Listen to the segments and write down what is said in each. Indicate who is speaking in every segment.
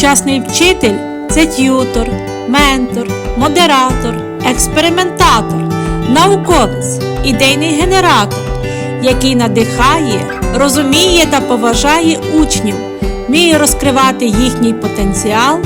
Speaker 1: Сучасний вчитель це т'ютор, ментор, модератор, експериментатор, науковець, ідейний генератор, який надихає, розуміє та поважає учнів, вміє розкривати їхній потенціал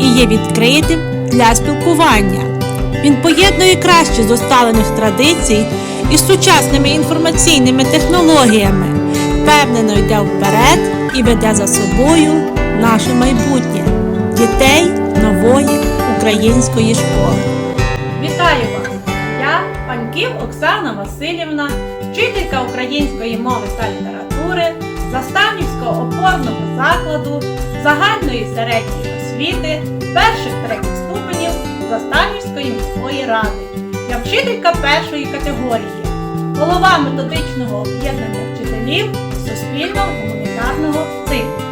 Speaker 1: і є відкритим для спілкування. Він поєднує краще з усталених традицій із сучасними інформаційними технологіями, впевнено йде вперед і веде за собою наше майбутнє дітей нової української школи. Вітаю вас! Я Паньків Оксана Васильівна, вчителька української мови та літератури Заставнівського опорного закладу загальної середньої освіти перших третіх ступенів Заставнівської міської ради. Я вчителька першої категорії, голова методичного об'єднання вчителів Суспільно-гуманітарного циклу.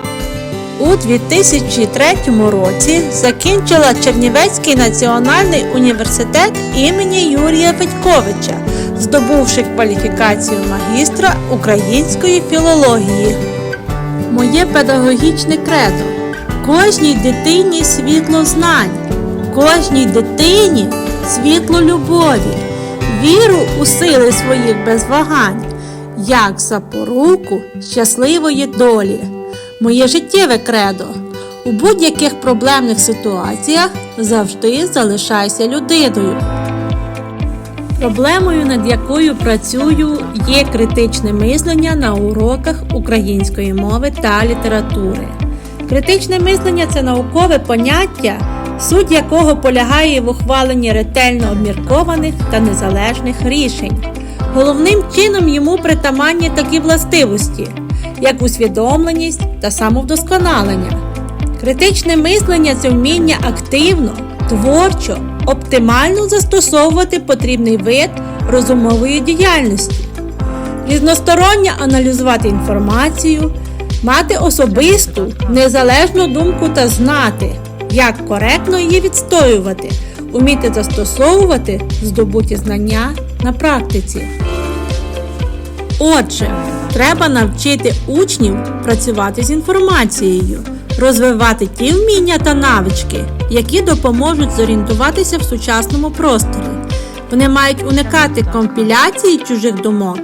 Speaker 1: У 2003 році закінчила Чернівецький національний університет імені Юрія Федьковича, здобувши кваліфікацію магістра української філології. Моє педагогічне кредо кожній дитині світло знань, кожній дитині світло любові, віру у сили своїх без вагань, як запоруку щасливої долі. Моє життєве кредо. У будь-яких проблемних ситуаціях завжди залишайся людиною. Проблемою, над якою працюю, є критичне мислення на уроках української мови та літератури. Критичне мислення це наукове поняття, суть якого полягає в ухваленні ретельно обміркованих та незалежних рішень. Головним чином йому притаманні такі властивості, як усвідомленість та самовдосконалення. Критичне мислення це вміння активно, творчо, оптимально застосовувати потрібний вид розумової діяльності, різносторонньо аналізувати інформацію, мати особисту, незалежну думку та знати, як коректно її відстоювати, вміти застосовувати здобуті знання на практиці. Отже, треба навчити учнів працювати з інформацією, розвивати ті вміння та навички, які допоможуть зорієнтуватися в сучасному просторі. Вони мають уникати компіляції чужих думок,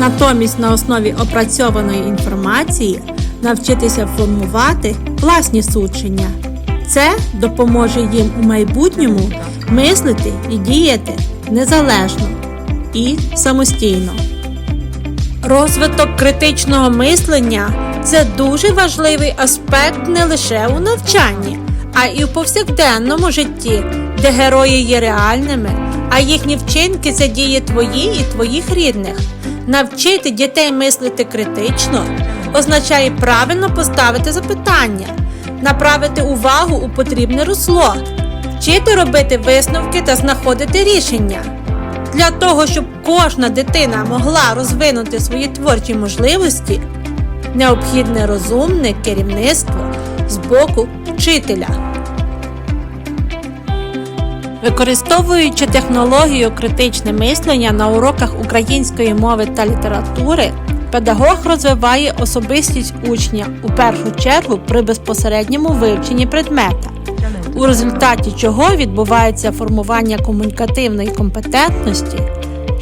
Speaker 1: натомість на основі опрацьованої інформації навчитися формувати власні судження. Це допоможе їм у майбутньому мислити і діяти незалежно і самостійно. Розвиток критичного мислення це дуже важливий аспект не лише у навчанні, а й у повсякденному житті, де герої є реальними, а їхні вчинки це дії твої і твоїх рідних. Навчити дітей мислити критично означає правильно поставити запитання, направити увагу у потрібне русло, вчити робити висновки та знаходити рішення. Для того, щоб кожна дитина могла розвинути свої творчі можливості, необхідне розумне керівництво з боку вчителя. Використовуючи технологію критичне мислення на уроках української мови та літератури, педагог розвиває особистість учня у першу чергу при безпосередньому вивченні предмета у результаті чого відбувається формування комунікативної компетентності,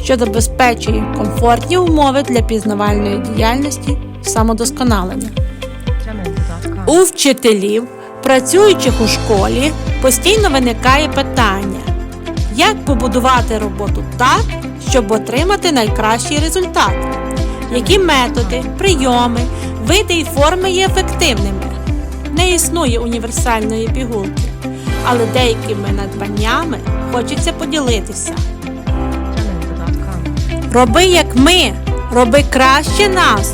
Speaker 1: що забезпечує комфортні умови для пізнавальної діяльності самодосконалення. У вчителів, працюючих у школі, постійно виникає питання, як побудувати роботу так, щоб отримати найкращий результат, які методи, прийоми, види і форми є ефективними. Не існує універсальної пігулки але деякими надбаннями хочеться поділитися. Роби як ми, роби краще нас.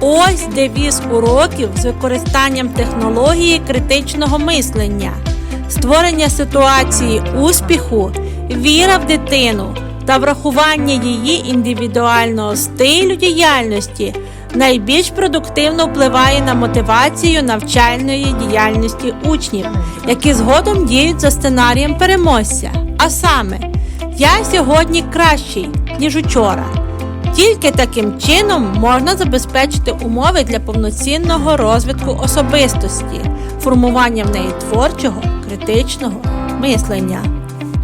Speaker 1: Ось девіз уроків з використанням технології критичного мислення, створення ситуації успіху, віра в дитину та врахування її індивідуального стилю діяльності найбільш продуктивно впливає на мотивацію навчальної діяльності учнів, які згодом діють за сценарієм переможця. А саме, я сьогодні кращий, ніж учора. Тільки таким чином можна забезпечити умови для повноцінного розвитку особистості, формування в неї творчого, критичного мислення.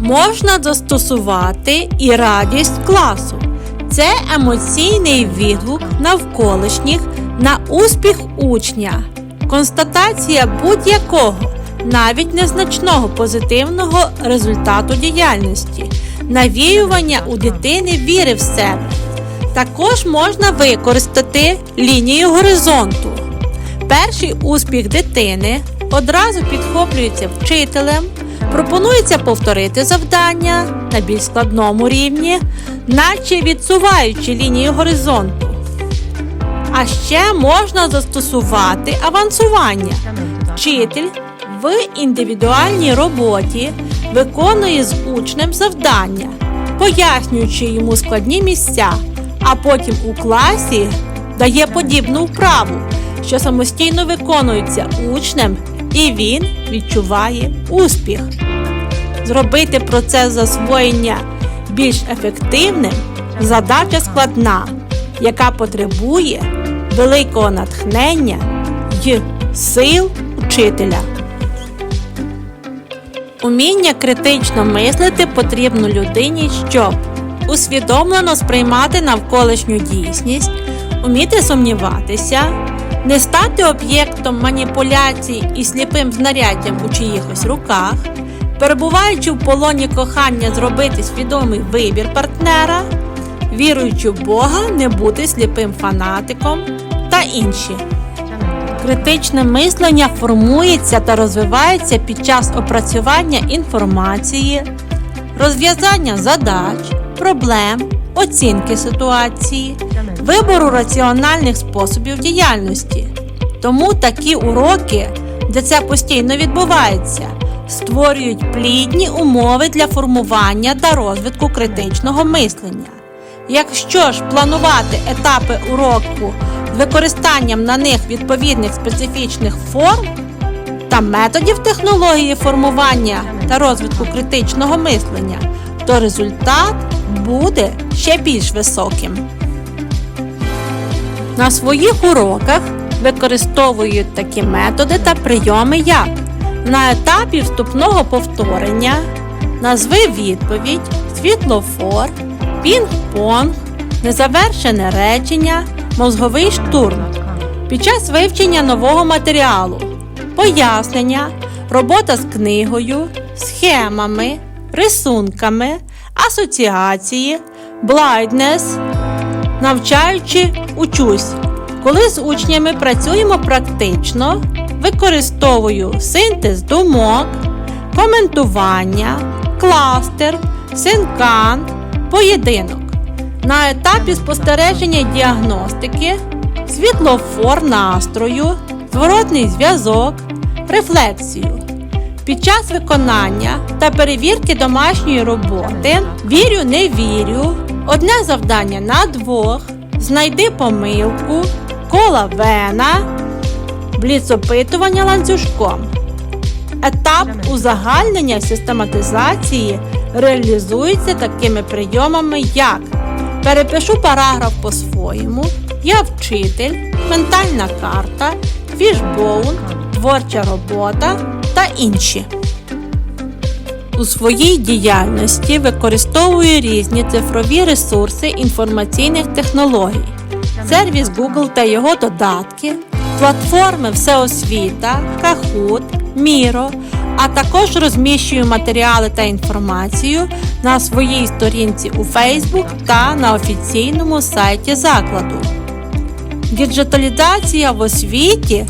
Speaker 1: Можна застосувати і радість класу. Це емоційний відгук навколишніх на успіх учня, констатація будь-якого, навіть незначного позитивного результату діяльності, навіювання у дитини віри в себе. Також можна використати лінію горизонту. Перший успіх дитини одразу підхоплюється вчителем, пропонується повторити завдання на більш складному рівні, наче відсуваючи лінію горизонту. А ще можна застосувати авансування. Вчитель в індивідуальній роботі виконує з учнем завдання, пояснюючи йому складні місця, а потім у класі дає подібну вправу, що самостійно виконується учнем, і він відчуває успіх. Зробити процес засвоєння більш ефективним задача складна, яка потребує великого натхнення й сил учителя. Уміння критично мислити потрібно людині, щоб усвідомлено сприймати навколишню дійсність, уміти сумніватися, не стати об'єктом маніпуляцій і сліпим знаряддям у чиїхось руках, перебуваючи в полоні кохання, зробити свідомий вибір партнера, віруючи в Бога, не бути сліпим фанатиком та інші. Критичне мислення формується та розвивається під час опрацювання інформації, розв'язання задач, проблем, оцінки ситуації, вибору раціональних способів діяльності. Тому такі уроки, де це постійно відбувається, створюють плідні умови для формування та розвитку критичного мислення. Якщо ж планувати етапи уроку з використанням на них відповідних специфічних форм та методів технології формування та розвитку критичного мислення, то результат буде ще більш високим. На своїх уроках використовують такі методи та прийоми, як на етапі вступного повторення, назви відповідь, світлофор, пінг-понг, незавершене речення, мозговий штурм. Під час вивчення нового матеріалу, пояснення, робота з книгою, схемами, рисунками, асоціації, блайднес, навчаючи учусь. Коли з учнями працюємо практично, використовую синтез думок, коментування, кластер, синкан, поєдинок. На етапі спостереження діагностики, світлофор настрою, зворотний зв'язок, рефлексію. Під час виконання та перевірки домашньої роботи вірю, не вірю, одне завдання на двох, знайди помилку, кола вена, бліцопитування ланцюжком. Етап узагальнення систематизації реалізується такими прийомами, як перепишу параграф по-своєму, я вчитель, ментальна карта, фішбоун, творча робота та інші. У своїй діяльності використовую різні цифрові ресурси інформаційних технологій, сервіс Google та його додатки, платформи Всеосвіта, Kahoot, Miro, а також розміщую матеріали та інформацію на своїй сторінці у Facebook та на офіційному сайті закладу. Діджиталізація в освіті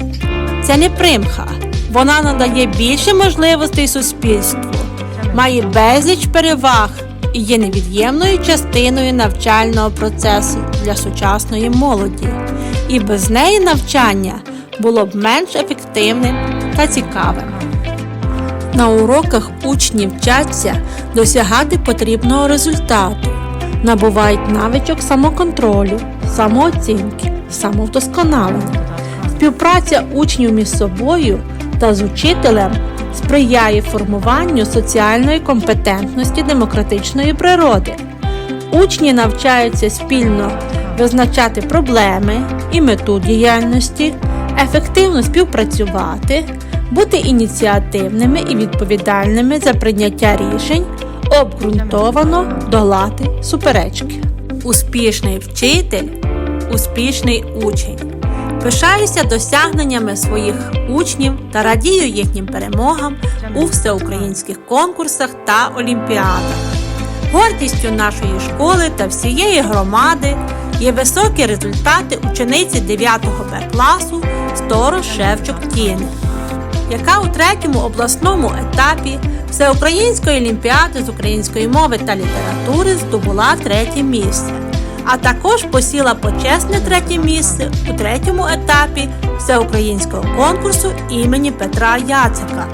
Speaker 1: це не примха. Вона надає більше можливостей суспільству, має безліч переваг і є невід'ємною частиною навчального процесу для сучасної молоді. І без неї навчання було б менш ефективним та цікавим. На уроках учні вчаться досягати потрібного результату, набувають навичок самоконтролю, самооцінки, самовдосконалення. Співпраця учнів між собою та з учителем сприяє формуванню соціальної компетентності демократичної природи. Учні навчаються спільно визначати проблеми і мету діяльності, ефективно співпрацювати, бути ініціативними і відповідальними за прийняття рішень, обґрунтовано долати суперечки. Успішний вчитель, успішний учень. Пишаюся досягненнями своїх учнів та радію їхнім перемогам у всеукраїнських конкурсах та олімпіадах. Гордістю нашої школи та всієї громади є високі результати учениці 9 Б класу Сторож Шевчук Тіни, яка у третьому обласному етапі Всеукраїнської олімпіади з української мови та літератури здобула третє місце, а також посіла почесне третє місце у третьому етапі всеукраїнського конкурсу імені Петра Яцика.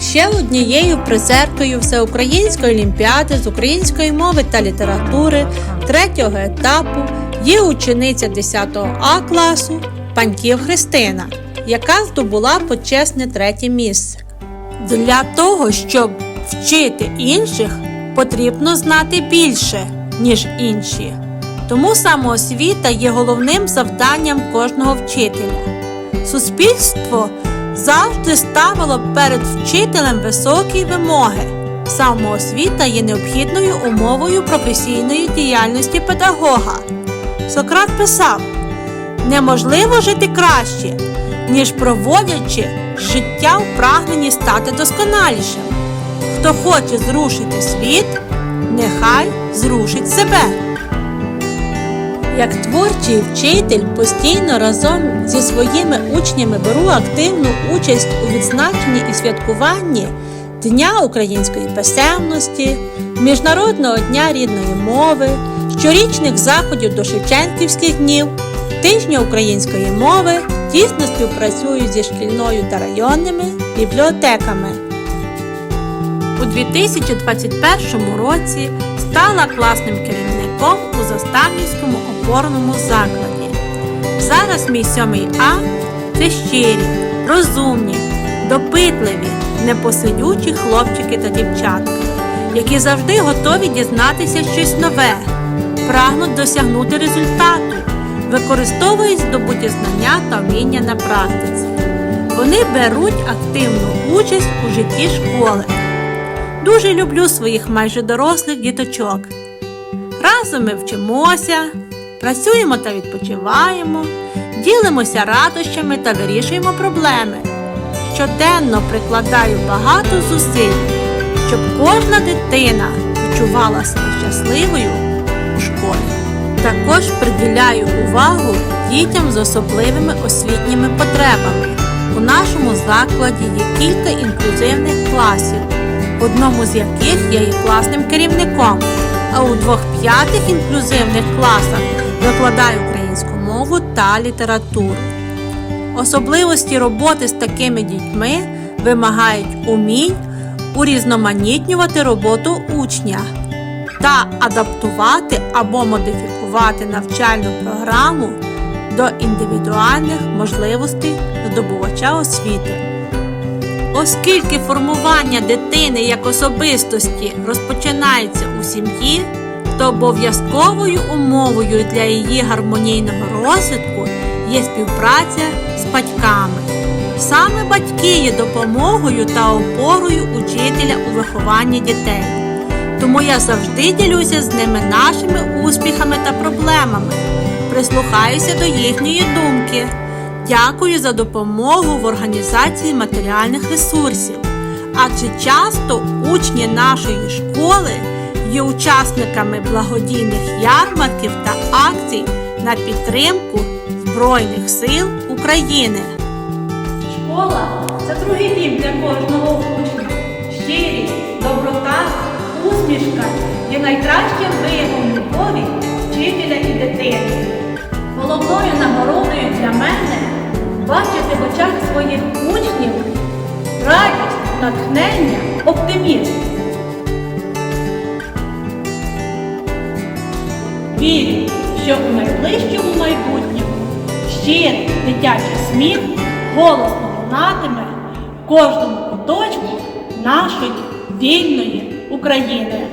Speaker 1: Ще однією призеркою Всеукраїнської олімпіади з української мови та літератури третього етапу є учениця 10 А класу Паньків Христина, яка здобула почесне третє місце. Для того, щоб вчити інших, потрібно знати більше, ніж інші. Тому самоосвіта є головним завданням кожного вчителя. Суспільство завжди ставило перед вчителем високі вимоги. Самоосвіта є необхідною умовою професійної діяльності педагога. Сократ писав: неможливо жити краще, ніж проводячи життя в прагненні стати досконалішим. Хто хоче зрушити світ, нехай зрушить себе. Як творчий вчитель постійно разом зі своїми учнями беру активну участь у відзначенні і святкуванні Дня української писемності, Міжнародного дня рідної мови, щорічних заходів до Шевченківських днів, Тижня української мови, тісно співпрацюю зі шкільною та районними бібліотеками. У 2021 році стала класним керівником у Заставнівському опорному закладі. Зараз мій сьомий А це щирі, розумні, допитливі, непосидючі хлопчики та дівчатка, які завжди готові дізнатися щось нове, прагнуть досягнути результату, використовують здобуті знання та вміння на практиці. Вони беруть активну участь у житті школи. Дуже люблю своїх майже дорослих діточок. Разом ми вчимося, працюємо та відпочиваємо, ділимося радощами та вирішуємо проблеми. Щоденно прикладаю багато зусиль, щоб кожна дитина відчувала себе щасливою школі. Також приділяю увагу дітям з особливими освітніми потребами. У нашому закладі є кілька інклюзивних класів, в одному з яких я є класним керівником, а у двох п'ятих інклюзивних класах викладаю українську мову та літературу. Особливості роботи з такими дітьми вимагають умінь урізноманітнювати роботу учня та адаптувати або модифікувати навчальну програму до індивідуальних можливостей здобувача освіти. Оскільки формування дитини як особистості розпочинається у сім'ї, то обов'язковою умовою для її гармонійного розвитку є співпраця з батьками. Саме батьки є допомогою та опорою учителя у вихованні дітей. Тому я завжди ділюся з ними нашими успіхами та проблемами, прислухаюся до їхньої думки. Дякую за допомогу в організації матеріальних ресурсів. Адже часто учні нашої школи є учасниками благодійних ярмарків та акцій на підтримку Збройних сил України.
Speaker 2: Школа це другий дім для кожного учня. Щирість, доброта, усмішка є найкращим виявом любові вчителя і дитини. Головною нагородою для мене бачити в очах своїх учнів радість, натхнення, оптимізм. Вірю, що у найближчому майбутньому щирий дитячий сміх голосно лунатиме кожному куточку нашої вільної України.